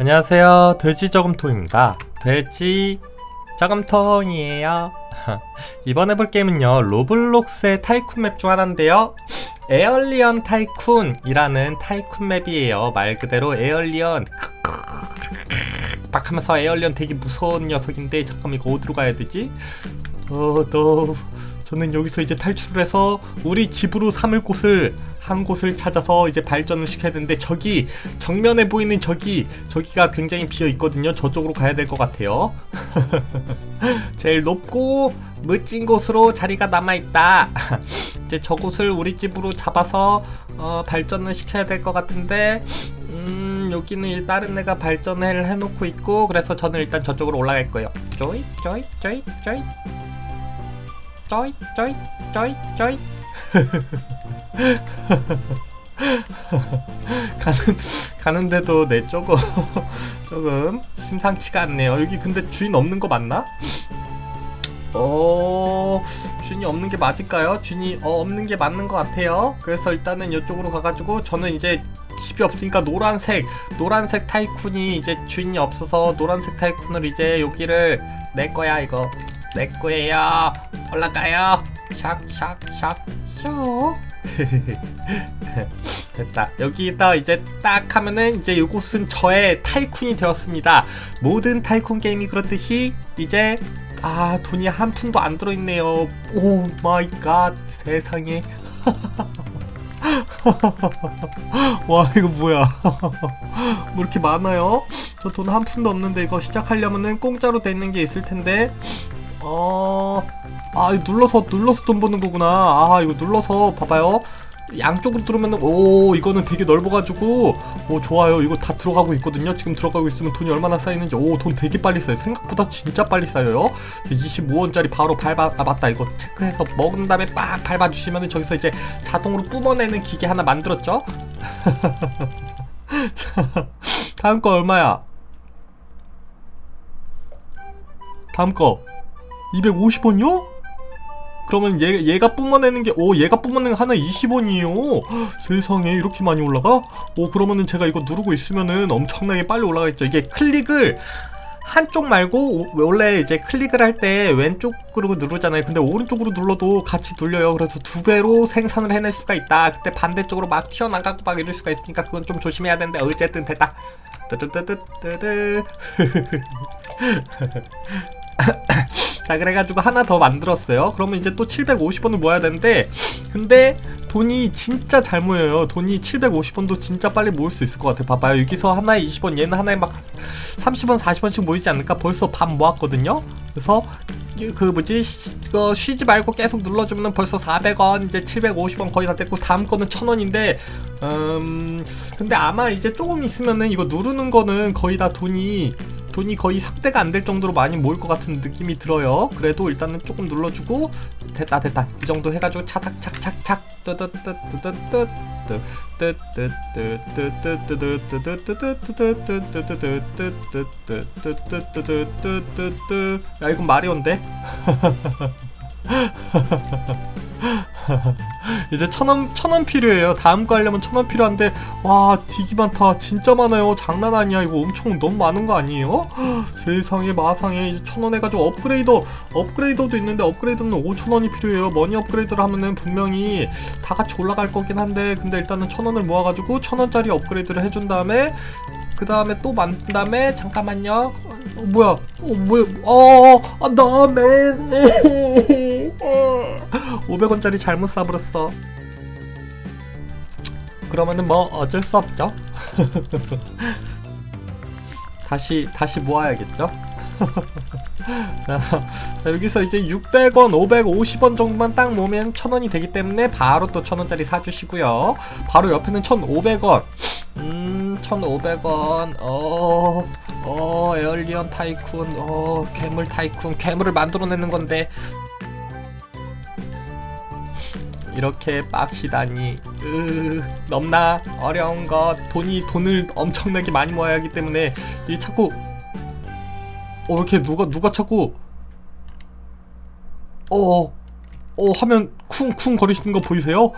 안녕하세요. 돼지 저금통입니다. 돼지 저금통이에요. 이번 해볼 게임은요, 로블록스의 타이쿤 맵 중 하나인데요. 에얼리언 타이쿤이라는 타이쿤 맵이에요. 말 그대로 에얼리언. 빡 하면서 에얼리언 되게 무서운 녀석인데, 잠깐 이거 어디로 가야 되지? 어, 너. 저는 여기서 이제 탈출을 해서 우리 집으로 삼을 곳을 한 곳을 찾아서 이제 발전을 시켜야 되는데 저기 정면에 보이는 저기 저기가 굉장히 비어 있거든요. 저쪽으로 가야 될 것 같아요. 제일 높고 멋진 곳으로 자리가 남아 있다. 이제 저곳을 우리 집으로 잡아서 어, 발전을 시켜야 될 것 같은데 음 여기는 다른 애가 발전을 해놓고 있고 그래서 저는 일단 저쪽으로 올라갈 거예요. 쪼이 쪼이 쪼이 쪼이 쪼이 쪼이 쪼이 쪼이 가는 가는데도 내 조금 조금 심상치가 않네요. 여기 근데 주인 없는 거 맞나? 어 주인이 없는 게 맞을까요? 주인이 어, 없는 게 맞는 것 같아요. 그래서 일단은 이쪽으로 가가지고 저는 이제 집이 없으니까 노란색 노란색 타이쿤이 이제 주인이 없어서 노란색 타이쿤을 이제 여기를 내 거야 이거 내 거예요. 올라가요. 샥샥샥 샥. 됐다. 여기다 이제 딱 하면은 이제 이곳은 저의 타이쿤이 되었습니다. 모든 타이쿤 게임이 그렇듯이 이제 아 돈이 한 푼도 안 들어있네요. 오 마이 갓 세상에. 와 이거 뭐야? 뭐 이렇게 많아요? 저 돈 한 푼도 없는데 이거 시작하려면은 공짜로 돼 있는 게 있을 텐데 어... 아 이거 눌러서 눌러서 돈 버는 거구나. 아 이거 눌러서 봐봐요. 양쪽으로 들으면 오 이거는 되게 넓어가지고 오 좋아요. 이거 다 들어가고 있거든요. 지금 들어가고 있으면 돈이 얼마나 쌓이는지. 오 돈 되게 빨리 쌓여요. 생각보다 진짜 빨리 쌓여요. 25원짜리 바로 밟아 아 맞다. 이거 체크해서 먹은 다음에 빡 밟아주시면 저기서 이제 자동으로 뿜어내는 기계 하나 만들었죠? 자 다음 거 얼마야? 다음 거. 250원이요? 그러면 얘, 얘가 뿜어내는 게, 오, 얘가 뿜어내는 거 하나 20원이에요. 세상에, 이렇게 많이 올라가? 오, 그러면은 제가 이거 누르고 있으면은 엄청나게 빨리 올라가겠죠. 이게 클릭을 한쪽 말고, 오, 원래 이제 클릭을 할 때 왼쪽으로 누르잖아요. 근데 오른쪽으로 눌러도 같이 눌려요. 그래서 두 배로 생산을 해낼 수가 있다. 그때 반대쪽으로 막 튀어나가고 막 이럴 수가 있으니까 그건 좀 조심해야 되는데, 어쨌든 됐다. 뜨뜨뜨뜨뜨뜨. 자 그래가지고 하나 더 만들었어요. 그러면 이제 또 750원을 모아야 되는데 근데 돈이 진짜 잘 모여요. 돈이 750원도 진짜 빨리 모을 수 있을 것 같아요. 봐봐요. 여기서 하나에 20원 얘는 하나에 막 30원 40원씩 모이지 않을까? 벌써 반 모았거든요. 그래서 그 뭐지? 쉬, 그 쉬지 말고 계속 눌러주면 벌써 400원 이제 750원 거의 다 됐고 다음 거는 1000원인데 음 근데 아마 이제 조금 있으면은 이거 누르는 거는 거의 다 돈이 돈이 거의 상대가 안 될 정도로 많이 모일 것 같은 느낌이 들어요. 그래도 일단은 조금 눌러주고 됐다 됐다 이 정도 해가지고 차닥착착착 야 이건 마리오인데? 이제 천원 천원 필요해요. 다음 거 하려면 천원 필요한데 와 되게 많다. 진짜 많아요. 장난 아니야. 이거 엄청 너무 많은 거 아니에요? 세상에 마상에 이제 천원 해가지고 업그레이더 업그레이더도 있는데 업그레이더는 5천 원이 필요해요. 머니 업그레이드를 하면은 분명히 다 같이 올라갈 거긴 한데 근데 일단은 천 원을 모아가지고 천 원짜리 업그레이드를 해준 다음에 그 다음에 또 만든 다음에 잠깐만요. 어, 뭐야? 어 뭐야? 어, 아, 500원짜리 잘못 사버렸어. 그러면은 뭐 어쩔 수 없죠. 다시 다시 모아야겠죠. 자, 여기서 이제 600원, 550원 정도만 딱 모으면 1000원이 되기 때문에 바로 또 1000원짜리 사주시고요. 바로 옆에는 1500원. 음, 1500원. 어, 어, 에얼리언 타이쿤. 어, 괴물 타이쿤. 괴물을 만들어내는 건데. 이렇게 빡시다니 으, 넘나 어려운 것 돈이 돈을 엄청나게 많이 모아야 하기 때문에 이 자꾸 어 이렇게 누가 누가 자꾸 어어 어, 하면 쿵쿵 거리시는 거 보이세요?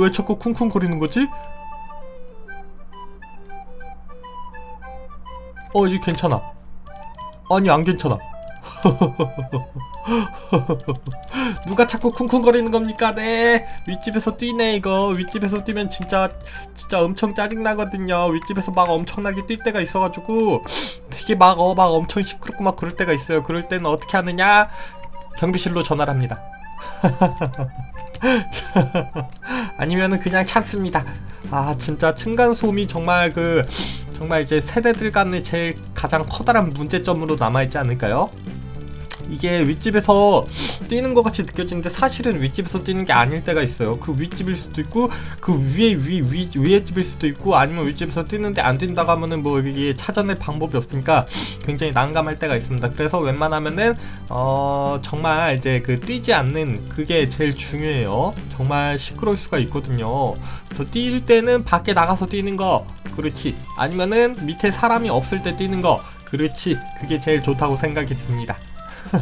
왜 자꾸 쿵쿵 거리는 거지? 어 이제 괜찮아. 아니 안 괜찮아. 누가 자꾸 쿵쿵거리는 겁니까? 네. 윗집에서 뛰네 이거. 윗집에서 뛰면 진짜 진짜 엄청 짜증 나거든요. 윗집에서 막 엄청나게 뛸 때가 있어가지고 되게 막 어 막 엄청 시끄럽고 막 그럴 때가 있어요. 그럴 때는 어떻게 하느냐? 경비실로 전화를 합니다. 아니면은 그냥 참습니다. 아 진짜 층간 소음이 정말 그 정말 이제 세대들 간의 제일 가장 커다란 문제점으로 남아있지 않을까요? 이게 윗집에서 뛰는 것 같이 느껴지는데 사실은 윗집에서 뛰는 게 아닐 때가 있어요. 그 윗집일 수도 있고 그 위에 위, 위 위에 집일 수도 있고 아니면 윗집에서 뛰는데 안 뛴다고 하면은 뭐 이게 찾아낼 방법이 없으니까 굉장히 난감할 때가 있습니다. 그래서 웬만하면은 어 정말 이제 그 뛰지 않는 그게 제일 중요해요. 정말 시끄러울 수가 있거든요. 그래서 뛸 때는 밖에 나가서 뛰는 거 그렇지. 아니면은 밑에 사람이 없을 때 뛰는 거. 그렇지. 그게 제일 좋다고 생각이 듭니다.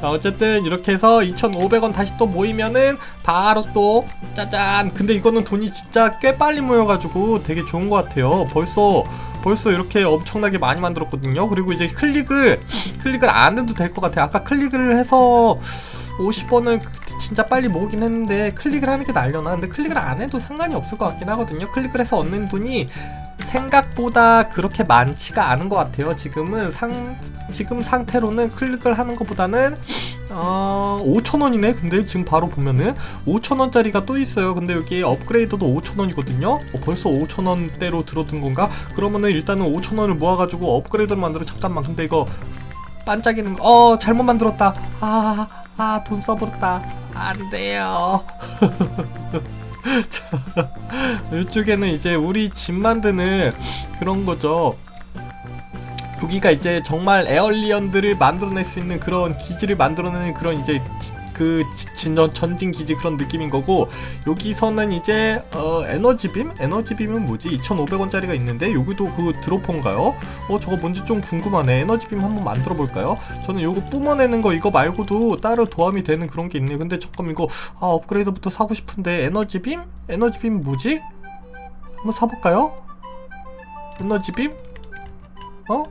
자, 어쨌든 이렇게 해서 2,500원 다시 또 모이면은 바로 또 짜잔. 근데 이거는 돈이 진짜 꽤 빨리 모여가지고 되게 좋은 것 같아요. 벌써 벌써 이렇게 엄청나게 많이 만들었거든요. 그리고 이제 클릭을 클릭을 안 해도 될 것 같아요. 아까 클릭을 해서 50원을 진짜 빨리 모으긴 했는데 클릭을 하는 게 날려나 근데 클릭을 안 해도 상관이 없을 것 같긴 하거든요 클릭을 해서 얻는 돈이 생각보다 그렇게 많지가 않은 것 같아요. 지금은 상 지금 상태로는 클릭을 하는 것보다는 어 5천 원이네. 근데 지금 바로 보면은 5천 원짜리가 또 있어요. 근데 여기 업그레이더도 5천 원이거든요. 어, 벌써 5천 원대로 들어든 건가? 그러면은 일단은 5천 원을 모아가지고 업그레이더를 만들어. 잠깐만. 근데 이거 반짝이는 거. 어 잘못 만들었다. 아. 아, 돈 써버렸다. 안 돼요. 자, 이쪽에는 이제 우리 집 만드는 그런 거죠. 여기가 이제 정말 에얼리언들을 만들어낼 수 있는 그런 기지를 만들어내는 그런 이제 그 진전 전진 기지 그런 느낌인 거고 여기서는 이제 어 에너지빔 에너지빔은 뭐지 2,500원짜리가 있는데 여기도 그 드로퍼인가요? 어 저거 뭔지 좀 궁금하네 에너지빔 한번 만들어 볼까요? 저는 요거 뿜어내는 거 이거 말고도 따로 도움이 되는 그런 게 있네요 근데 잠깐 이거 아 업그레이드부터 사고 싶은데 에너지빔 에너지빔 뭐지? 한번 사볼까요? 에너지빔? 어?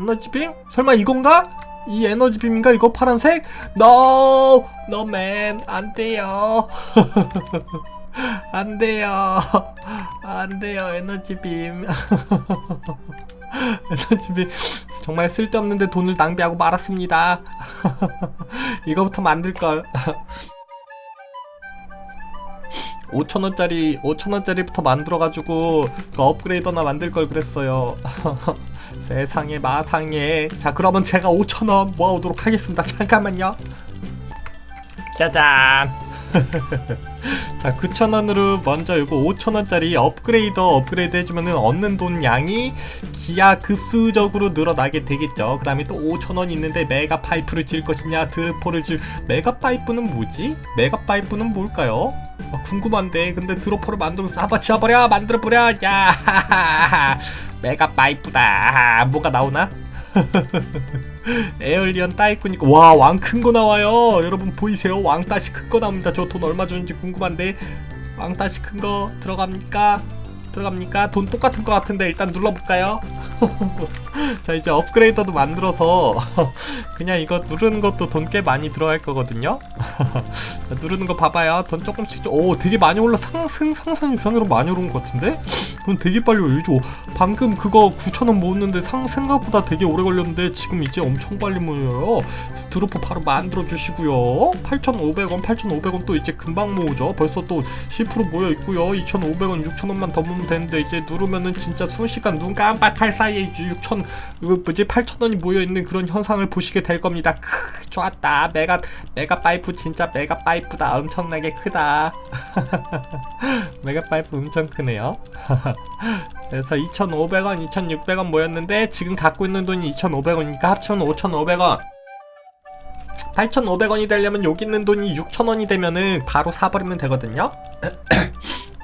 에너지빔? 설마 이건가? 이 에너지 빔인가 이거 파란색? No, no man, 안 돼요. 안 돼요. 안 돼요, 에너지 빔. 에너지 빔 정말 쓸데없는데 돈을 낭비하고 말았습니다. 이거부터 만들 걸. 5천원짜리 5천원짜리부터 만들어가지고 그 업그레이더나 만들 걸 그랬어요. 세상에 마상에. 자 그러면 제가 5천원 모아오도록 하겠습니다. 잠깐만요. 짜잔 자 9천원으로 먼저 이거 5천원짜리 업그레이더 업그레이드 해주면은 얻는 돈 양이 기하 급수적으로 늘어나게 되겠죠 그 다음에 또 5천원 있는데 메가 파이프를 질 것이냐 드포를 질 메가 파이프는 뭐지? 메가 파이프는 뭘까요? 아, 궁금한데 근데 드로퍼를 만들어 한번 지어버려 만들어버려 야 메가 파이프다 뭐가 나오나? 에얼리언 따이꾸니까 와 왕 큰 거 나와요. 여러분 보이세요? 왕 따시 큰 거 나옵니다. 저 돈 얼마 주는지 궁금한데. 왕 따시 큰 거 들어갑니까? 들어갑니까? 돈 똑같은 거 같은데 일단 눌러볼까요? 자 이제 업그레이더도 만들어서 그냥 이거 누르는 것도 돈 꽤 많이 들어갈 거거든요. 자, 누르는 거 봐봐요. 돈 조금씩 좀- 오 되게 많이 올라 상승 상상 이상으로 많이 오른 것 같은데 돈 되게 빨리 올리죠. 방금 그거 9,000원 모았는데 상 생각보다 되게 오래 걸렸는데 지금 이제 엄청 빨리 모여요. 드로퍼 바로 만들어 주시고요. 8,500원 8,500원 또 이제 금방 모으죠. 벌써 또 10% 모여 있고요. 2,500원 6,000원만 더 모으면 되는데 이제 누르면은 진짜 순식간 눈 깜빡할 사이에 이제 6,000 이거 뭐지 8,000원이 모여 있는 그런 현상을 보시게 될 겁니다. 크 좋았다. 메가 메가 파이프 진짜 메가 파이프다. 엄청나게 크다. 메가 파이프 엄청 크네요 그래서 2,500원, 2,600원 모였는데 지금 갖고 있는 돈이 2,500원이니까 합쳐는 5,500원. 8,500원이 되려면 여기 있는 돈이 6,000원이 되면은 바로 사버리면 되거든요.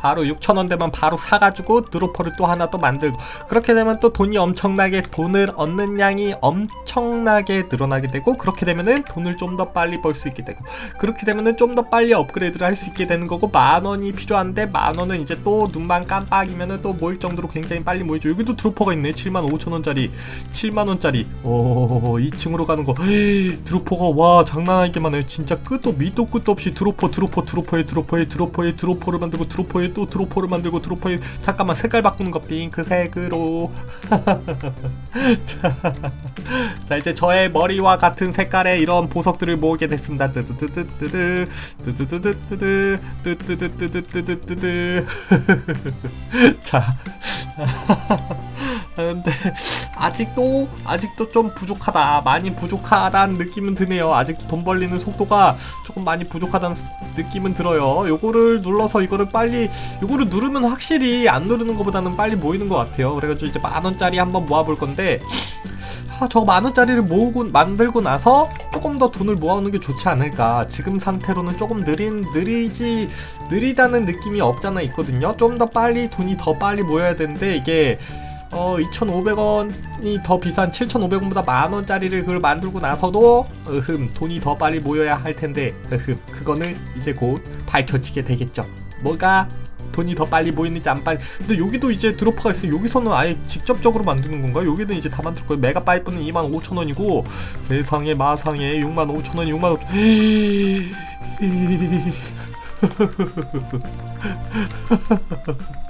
바로 6천원 되면 바로 사가지고 드로퍼를 또 하나 또 만들고 그렇게 되면 또 돈이 엄청나게 돈을 얻는 양이 엄청나게 늘어나게 되고 그렇게 되면은 돈을 좀 더 빨리 벌 수 있게 되고 그렇게 되면은 좀 더 빨리 업그레이드를 할 수 있게 되는 거고 만 원이 필요한데 만 원은 이제 또 눈만 깜빡이면은 또 모일 정도로 굉장히 빨리 모이죠. 여기도 드로퍼가 있네. 7만 5천 원짜리 7만 원짜리. 오 2층으로 가는 거. 헤이, 드로퍼가 와 장난 아니게 많아요. 진짜 끝도 밑도 끝도 없이 드로퍼 드로퍼 드로퍼에 드로퍼에 드로퍼에 드로퍼를 만들고 드로퍼에 또 드로퍼를 만들고 드로퍼에 잠깐만 색깔 바꾸는 거 핑크색으로. 자, 자 이제 저의 머리와 같은 색깔의 이런 보석들을 모으게 됐습니다. 뜨드드드드드 뜨드드드드드 뜨드드드드드드드 자 근데 아직도 아직도 좀 부족하다. 많이 부족하다는 느낌은 드네요. 아직도 돈 벌리는 속도가 조금 많이 부족하다는 스- 느낌은 들어요. 요거를 눌러서 이거를 빨리 요거를 누르면 확실히 안 누르는 것보다는 빨리 모이는 것 같아요. 그래가지고 이제 만원짜리 한번 모아볼 건데 아, 저 만원짜리를 모으고 만들고 나서 조금 더 돈을 모아오는 게 좋지 않을까. 지금 상태로는 조금 느린 느리지 느리다는 느낌이 없잖아 있거든요. 좀 더 빨리 돈이 더 빨리 모여야 되는데 이게 어 2,500원이 더 비싼 7,500원보다 만 원짜리를 그걸 만들고 나서도 으흠 돈이 더 빨리 모여야 할 텐데 으흠 그거는 이제 곧 밝혀지게 되겠죠. 뭐가 돈이 더 빨리 모이는지 안 빨리 근데 여기도 이제 드로퍼가 있어요 여기서는 아예 직접적으로 만드는 건가? 여기는 이제 다 만들 거예요 메가 파이프는 25,000원이고 세상에 마상에 65,000원이 65,000원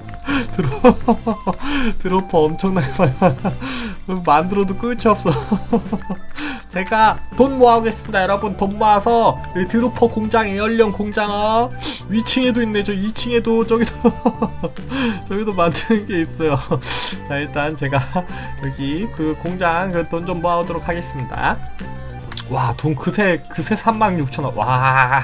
드로 드로퍼 엄청나게 많이 만들어도 끝이 없어. 제가 돈 모아오겠습니다, 여러분. 돈 모아서 이 드로퍼 공장, 에어리언 공장 어? 위층에도 있네. 저 2층에도 저기도 저기도 만드는 게 있어요. 자, 일단 제가 여기 그 공장 그 돈 좀 모아오도록 하겠습니다. 와, 돈 그새 그새 36,000원. 와,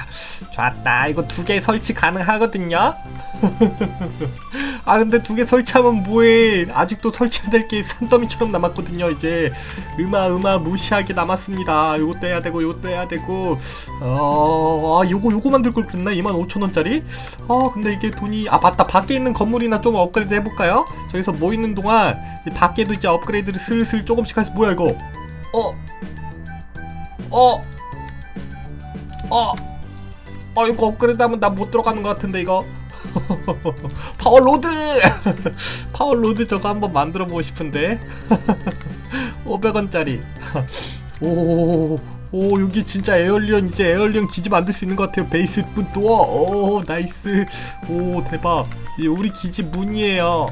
좋았다. 이거 두 개 설치 가능하거든요. 아 근데 두 개 설치하면 뭐해? 아직도 설치해야 될게 산더미처럼 남았거든요 이제. 음아 음아 무시하게 남았습니다. 요것도 해야 되고 요것도 해야 되고. 어 아, 요거 요거 만들 걸 그랬나? 25,000원짜리? 아 근데 이게 돈이 아 맞다. 밖에 있는 건물이나 좀 업그레이드 해볼까요? 저기서 뭐 있는 동안 이 밖에도 이제 업그레이드를 슬슬 조금씩 해서 뭐야 이거? 어 어, 어, 어, 이거 업그레이드 하면 나 못 들어가는 것 같은데, 이거. 파워로드! 파워로드 저거 한번 만들어 보고 싶은데. 500원짜리. 오, 오, 여기 진짜 에얼리언, 이제 에얼리언 기지 만들 수 있는 것 같아요. 베이스 문 도어. 오, 나이스. 오, 대박. 이 우리 기지 문이에요.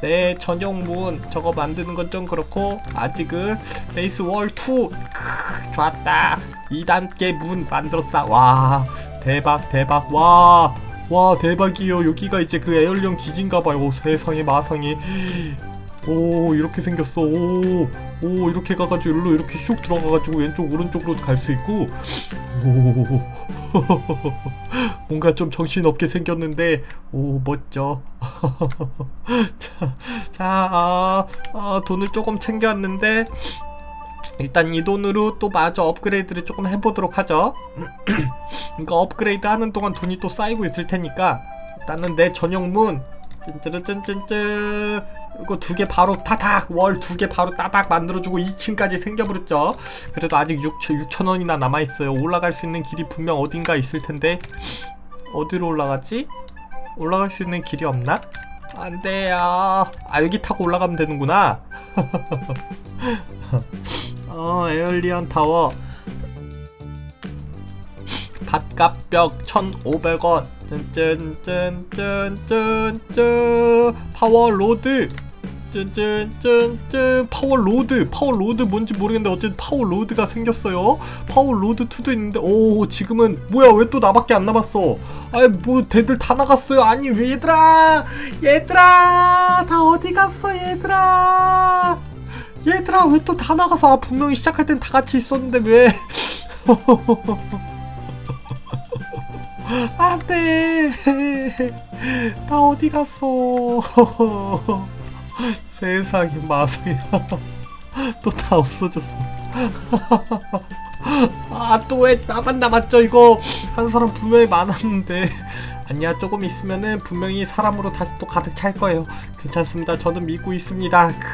네, 전용 문. 저거 만드는 건 좀 그렇고, 아직은 베이스 월 2. 크, 좋았다. 2단계 문 만들었다. 와, 대박, 대박. 와, 와, 대박이에요. 여기가 이제 그 에어리언 기지인가봐요. 오, 세상에, 마상에. 오, 이렇게 생겼어. 오, 오, 이렇게 가가지고, 일로 이렇게 슉 들어가가지고, 왼쪽, 오른쪽으로 갈 수 있고. 오, 뭔가 좀 정신없게 생겼는데, 오, 멋져. 자, 자, 아, 아, 돈을 조금 챙겨왔는데, 일단 이 돈으로 또 마저 업그레이드를 조금 해보도록 하죠. 그러니까 업그레이드 하는 동안 돈이 또 쌓이고 있을 테니까 일단은 내 전용문 짠짜르짠짠짠 이거 두 개 바로 타닥 월 두 개 바로 따닥 만들어주고 2층까지 생겨버렸죠. 그래도 아직 6 6천 원이나 남아 있어요. 올라갈 수 있는 길이 분명 어딘가 있을 텐데 어디로 올라갔지? 올라갈 수 있는 길이 없나? 안 돼요. 아 여기 타고 올라가면 되는구나. 어 에얼리언 타워 밭값벽 1,500원. 짠짠짠짠짠짠. 파워로드. 짠짠짠짠. 파워로드. 파워로드 뭔지 모르겠는데 어쨌든 파워로드가 생겼어요. 파워로드 2도 있는데 오 지금은 뭐야 왜 또 나밖에 안 남았어? 아이 뭐 대들 다 나갔어요. 아니 왜 얘들아! 얘들아! 다 어디 갔어 얘들아? 얘들아 왜 또 다 나가서 아 분명히 시작할 땐 다 같이 있었는데 왜 안돼. 나 어디 갔어? 세상에 마세요 또다 없어졌어. 아 또 왜 나만 남았죠 이거? 한 사람 분명히 많았는데. 아니야 조금 있으면은 분명히 사람으로 다시 또 가득 찰 거예요. 괜찮습니다. 저는 믿고 있습니다. 크,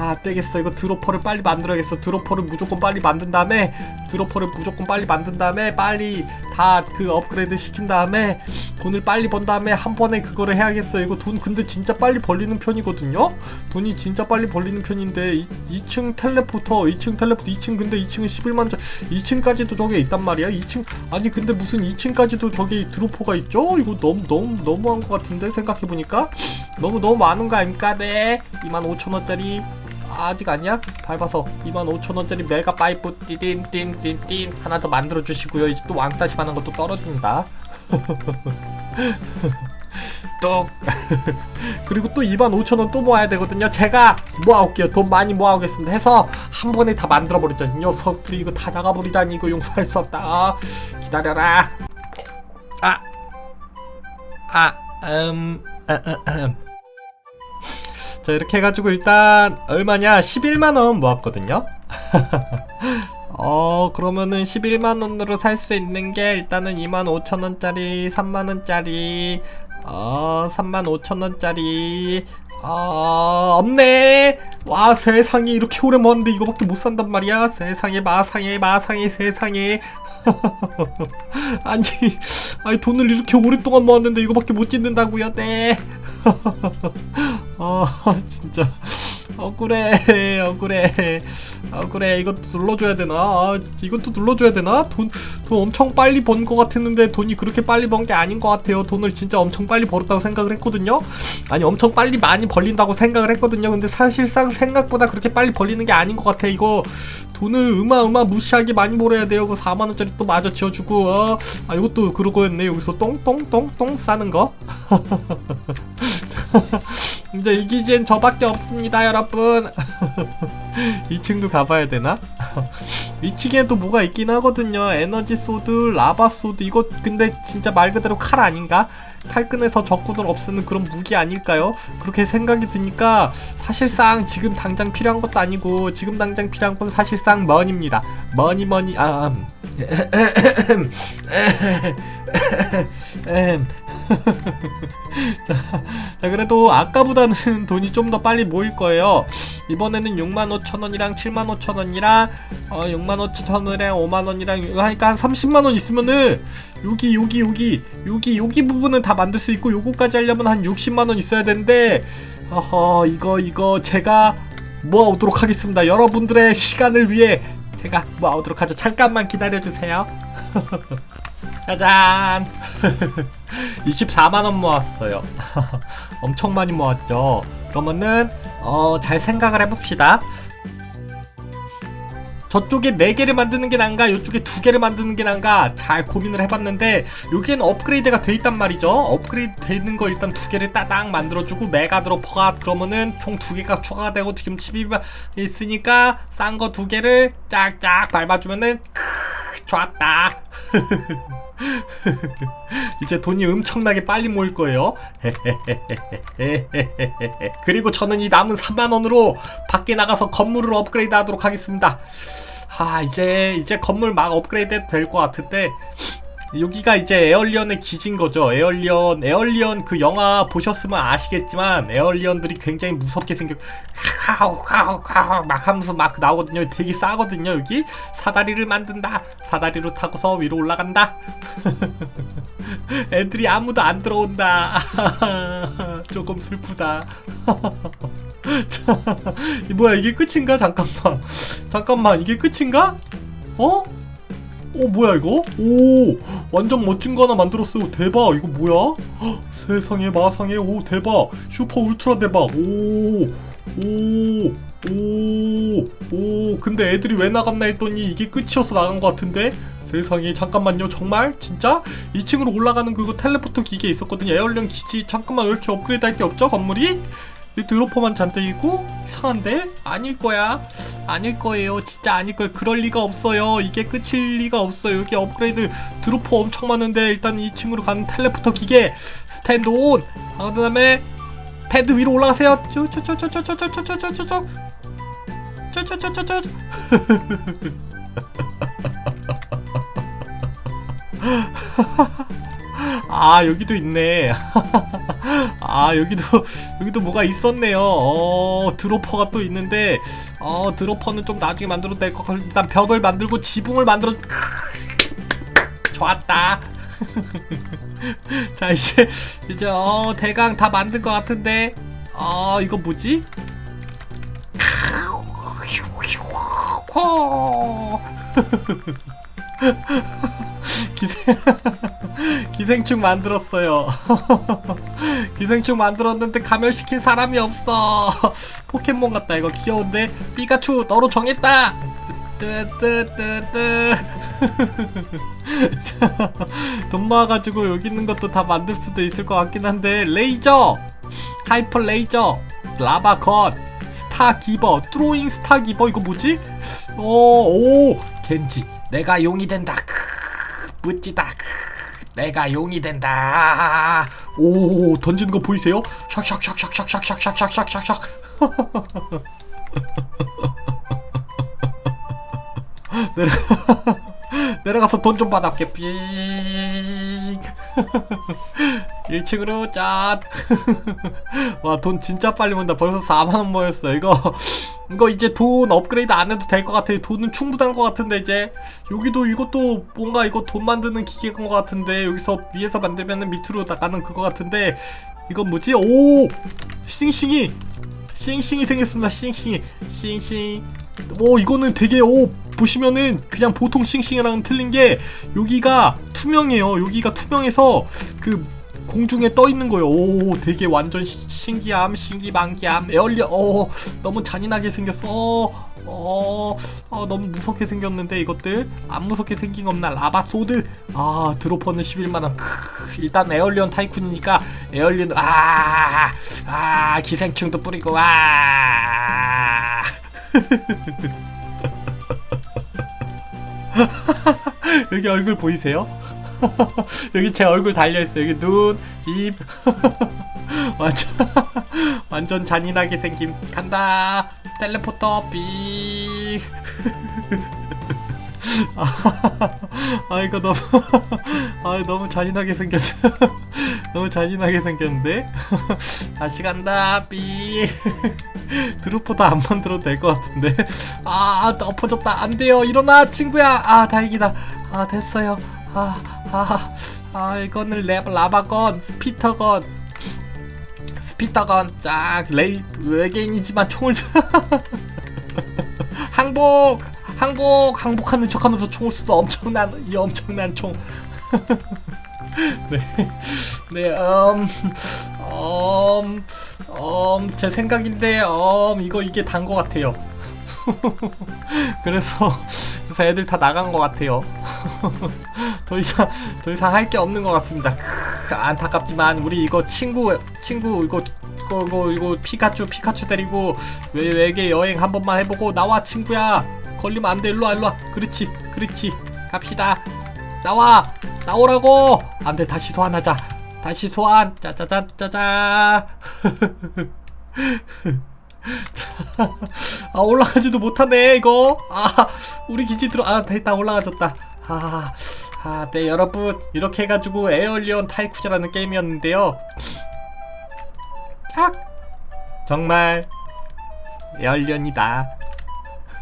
아 되겠어. 이거 드로퍼를 빨리 만들어야겠어. 드로퍼를 무조건 빨리 만든 다음에 드로퍼를 무조건 빨리 만든 다음에 빨리 다 그 업그레이드 시킨 다음에 돈을 빨리 번 다음에 한 번에 그거를 해야겠어. 이거 돈 근데 진짜 빨리 벌리는 편이거든요? 돈이 진짜 빨리 벌리는 편인데 2, 2층 텔레포터 2층 텔레포터 2층 근데 2층은 11만 원 2층까지도 저게 있단 말이야? 2층 아니 근데 무슨 2층까지도 저기 드로퍼가 있죠? 이거 너무 너무 너무한 것 같은데 생각해 보니까? 너무 너무 많은 거 아닙니까? 네. 25,000원짜리 아직 아니야? 밟아서 25,000원짜리 메가 파이프 띠딘띵띵띵 하나 더 만들어 주시고요. 이제 또 왕따시만한 것도 떨어진다. 뚝 그리고 또 25,000원 또 모아야 되거든요. 제가 모아올게요. 돈 많이 모아오겠습니다. 해서 한 번에 다 만들어버리자 이 녀석들이 이거 다 나가버리다니. 이거 용서할 수 없다. 아, 기다려라. 아 아, 음, 아, 아, 음. 자, 이렇게 해가지고 일단 얼마냐? 11만원 모았거든요? 어, 그러면은 11만원으로 살 수 있는 게 일단은 25,000원짜리, 3만원짜리, 어, 35,000원짜리, 어, 없네! 와, 세상에 이렇게 오래 모았는데 이거밖에 못 산단 말이야? 세상에, 마상에, 마상에, 세상에. 아니, 아니, 돈을 이렇게 오랫동안 모았는데 이거밖에 못 짓는다고요? 네. 아, 진짜. 억울해, 억울해, 억울해. 이것도 눌러줘야 되나? 아, 이것도 눌러줘야 되나? 돈, 돈 엄청 빨리 번 것 같았는데 돈이 그렇게 빨리 번 게 아닌 것 같아요. 돈을 진짜 엄청 빨리 벌었다고 생각을 했거든요. 아니, 엄청 빨리 많이 벌린다고 생각을 했거든요. 근데 사실상 생각보다 그렇게 빨리 벌리는 게 아닌 것 같아. 이거 돈을 어마어마 무시하게 많이 벌어야 돼요. 그 4만원짜리 또 마저 지어주고, 어. 아, 이것도 그러고였네. 여기서 똥똥똥똥 싸는 거. 이제 이기지엔 저밖에 없습니다 여러분 2층도 가봐야 되나? 2층에 또 뭐가 있긴 하거든요 에너지 소드, 라바 소드 이거 근데 진짜 말 그대로 칼 아닌가? 칼끈에서 적군을 없애는 그런 무기 아닐까요? 그렇게 생각이 드니까 사실상 지금 당장 필요한 것도 아니고 지금 당장 필요한 건 사실상 머니입니다 머니 머니 아 음. 자, 자 그래도 아까보다는 돈이 좀 더 빨리 모일 거예요. 이번에는 65,000원이랑 75,000원이랑 어 65,000원이랑 5만원이랑 하니까 한 30만원 있으면은 여기 여기 여기 여기 여기 부분은 다 만들 수 있고 요거까지 하려면 한 60만원 있어야 되는데 어허 이거 이거 제가 모아오도록 하겠습니다. 여러분들의 시간을 위해 제가 모아오도록 하죠. 잠깐만 기다려주세요 짜잔. 24만원 모았어요. 엄청 많이 모았죠? 그러면은 어, 잘 생각을 해봅시다. 저쪽에 4개를 만드는 게 난가 이쪽에 2개를 만드는 게 난가 잘 고민을 해봤는데 여기에는 업그레이드가 돼 있단 말이죠? 업그레이드 돼 있는 거 일단 2개를 따당 만들어주고 메가 드로퍼가 그러면은 총 2개가 추가가 되고 지금 칩이 있으니까 싼 거 2개를 짝짝 밟아주면은 크 좋았다 이제 돈이 엄청나게 빨리 모일 거예요. 그리고 저는 이 남은 3만 원으로 밖에 나가서 건물을 업그레이드 하도록 하겠습니다. 아, 이제 이제 건물 막 업그레이드 될것 같은데 여기가 이제 에얼리언의 기진 거죠. 에얼리언, 에얼리언 그 영화 보셨으면 아시겠지만 에얼리언들이 굉장히 무섭게 생겨 카카오 카카오 카카오 막 하면서 막 나오거든요. 되게 싸거든요. 여기 사다리를 만든다. 사다리로 타고서 위로 올라간다. 애들이 아무도 안 들어온다. 조금 슬프다. 자, 뭐야 이게 끝인가? 잠깐만. 잠깐만 이게 끝인가? 어? 오 뭐야 이거? 오 완전 멋진 거 하나 만들었어요. 대박. 이거 뭐야? 헉, 세상에 마상에. 오 대박. 슈퍼 울트라 대박. 오 오 오 오. 근데 애들이 왜 나갔나 했더니 이게 끝이어서 나간 것 같은데? 세상에 잠깐만요. 정말? 진짜? 2층으로 올라가는 그거 텔레포터 기계 있었거든요. 에어리언 기지. 잠깐만 왜 이렇게 업그레이드 할 게 없죠 건물이? 이 드로퍼만 잔뜩 있고 이상한데? 아닐 거야 아닐 거예요 진짜 아닐 거예요 그럴 리가 없어요 이게 끝일 리가 없어요 여기 업그레이드 드로퍼 엄청 많은데 일단 2층으로 가는 텔레포터 기계 스탠드 온 아, 그 다음에 패드 위로 올라가세요 쪼쪼쪼쪼쪼쪼쪼쪼쪼쪼 쪼쪼쪼쪼쪼 아 여기도 있네 아 여기도 여기도 뭐가 있었네요. 어 드로퍼가 또 있는데 어 드로퍼는 좀 나중에 만들어도 될 것 같고 일단 벽을 만들고 지붕을 만들어 좋았다. 자 이제 이제 어 대강 다 만든 것 같은데 어 이거 뭐지 기생 기생충 만들었어요. 기생충 만들었는데 감염시킨 사람이 없어. 포켓몬 같다 이거 귀여운데 피카츄 너로 정했다. 뜨뜨뜨뜨. 자, 돈 모아가지고 여기 있는 것도 다 만들 수도 있을 것 같긴 한데 레이저, 하이퍼 레이저, 라바 컷, 스타 기버, 드로잉 스타 기버 이거 뭐지? 오, 오, 겐지, 내가 용이 된다. 멋지다. 내가 용이 된다. 오 던지는 거 보이세요? 샥샥샥샥샥샥샥샥샥샥. 내려 내려가서 돈 좀 받았게. 삐. 1층으로 짠. 와 돈 진짜 빨리 모은다. 벌써 4만 원 모였어. 이거 이거 이제 돈 업그레이드 안 해도 될 것 같아. 돈은 충분한 것 같은데 이제 여기도 이것도 뭔가 이거 돈 만드는 기계인 것 같은데 여기서 위에서 만들면은 밑으로 나가는 그거 같은데 이건 뭐지? 오 싱싱이 싱싱이 생겼습니다. 싱싱이 싱싱. 오 이거는 되게 오 보시면은 그냥 보통 싱싱이랑은 틀린 게 여기가 투명해요. 여기가 투명해서 그 공중에 떠 있는 거예요. 오, 되게 완전 시- 신기함, 신기방기함, 에얼리어. 오, 너무 잔인하게 생겼어. 어, 어, 어, 너무 무섭게 생겼는데 이것들 안 무섭게 생긴 거 없나? 라바 소드. 아, 드로퍼는 11만 원. 일단 에얼리언 타이쿤이니까 에얼리언 아, 아, 기생충도 뿌리고 아. 여기 얼굴 보이세요? 여기 제 얼굴 달려있어요. 여기 눈, 입. 완전, 완전 잔인하게 생김. 간다. 텔레포터, 삑. 아, 아, 이거 너무, 아, 너무 잔인하게 생겼어. 너무 잔인하게 생겼는데? 다시 간다, 삑. 드루퍼도 안 만들어도 될 것 같은데. 아, 나 엎어졌다. 안 돼요. 일어나, 친구야. 아, 다행이다. 아, 됐어요. 아, 아, 아, 이거는 랩, 라바건, 스피터건, 스피터건, 쫙, 레이, 외계인이지만 총을, 항복! 항복! 항복하는 척 하면서 총을 쏘도 엄청난, 이 엄청난 총. 네, 네, 음, 음, 음, 제 생각인데, 음, 이거 이게 단 것 같아요. 그래서, 그래서 애들 다 나간 것 같아요. 더 이상 더 이상 할 게 없는 것 같습니다. 크으, 안타깝지만 우리 이거 친구 친구 이거 이거 이거, 이거 피카츄 피카츄 데리고 외, 외계 여행 한 번만 해보고 나와 친구야. 걸리면 안돼. 일로와 일로와. 그렇지 그렇지. 갑시다. 나와 나오라고. 안돼. 다시 소환하자. 다시 소환. 짜자잔 짜자 아 올라가지도 못하네 이거. 아 우리 기지 들어 아 됐다 올라가졌다. 아, 아, 네 여러분. 이렇게 해가지고 에어리언 타이쿠즈라는 게임이었는데요. 짝 정말 에어리언이다.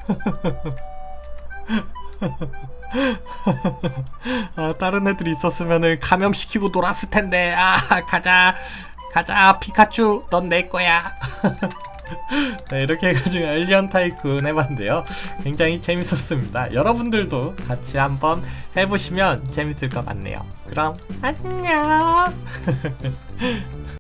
아 다른 애들이 있었으면은 감염시키고 놀았을 텐데. 아 가자. 가자 피카츄. 넌 내 거야 네, 이렇게 해가지고 엘리언 타이쿤 해봤는데요. 굉장히 재밌었습니다. 여러분들도 같이 한번 해보시면 재밌을 것 같네요. 그럼 안녕!